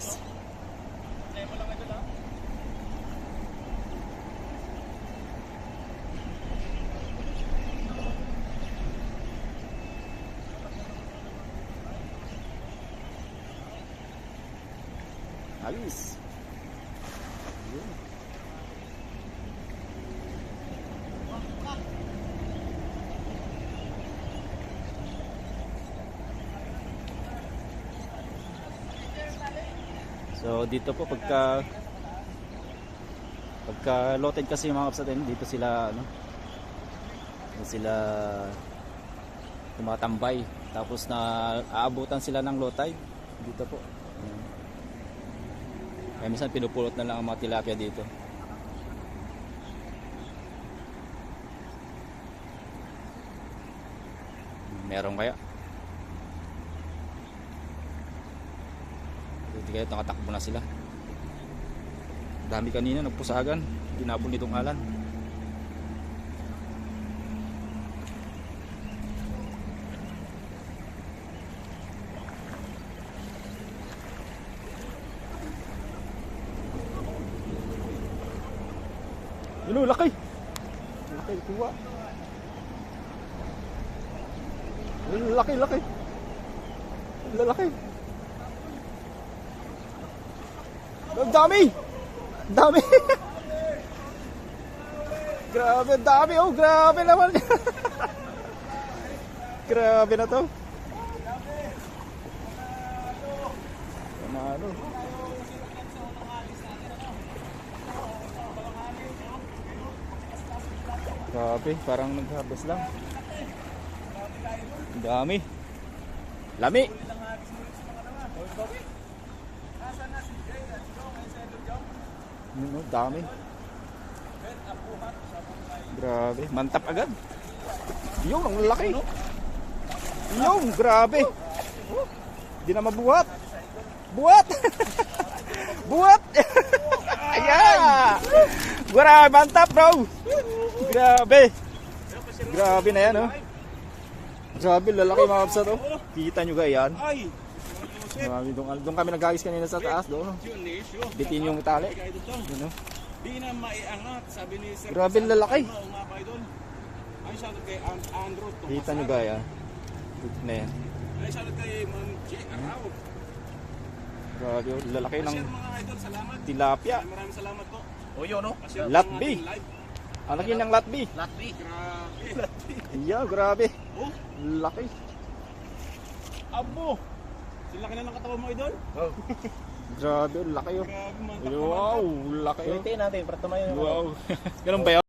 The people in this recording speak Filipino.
Alis. Alis. Yun. So dito po pagka pagka loaded kasi yung mga kapsatin dito sila ano sila tumatambay. Tapos na aabutan sila ng low tide dito po. Kaya minsan pinupulot na lang ang mga tilapia dito. Meron kaya Hindi kaya nakatakbo na sila. Dami kanina nagpusagan. Tinapon nitong alan. Yun o, laki! Laki. Yun, laki, laki. Lalaki. Ang dami! Dami! grabe, dami oh! Grabe naman! grabe na to! Panalo. Grabe, parang nag-harvest lang. Ang dami. Lami! Yun, oh, dami. Grabe, mantap agad. Yung, ang laki. Yung, grabe. Hindi na mabuhat. Buhat! Buhat! Ayan! Grabe, mantap bro! Grabe! Grabe na yan, oh. Grabe, lalaki mga kapsat, oh. Kita nyo ga yan? Ay! Grabe, doon, doon kami nag-agis kanina sa taas, doon. oh. Bitin yung tali. Yun, oh. Di na maiangat, sabi ni Sir. Grabe, lalaki. Idol. Ay, shoutout kay An Andrew. Kita nyo ga yan? Dito na yan. Ay, shoutout kay Ma'am J. Arao. Grabe, oh. lalaki ng tilapia. Maraming salamat po. O yun, no? Kasi ang Latbi. Ang laki ng latbi. Latvi. Grabe. Yeah, grabe. Oh, Laki. abo. Sila ka na ng katawan mo idol. Oh. Grabe, laki oh. Grabe, mantap na Wow, laki oh. Ulitin natin para tumayo. Wow. Ganun ba yun?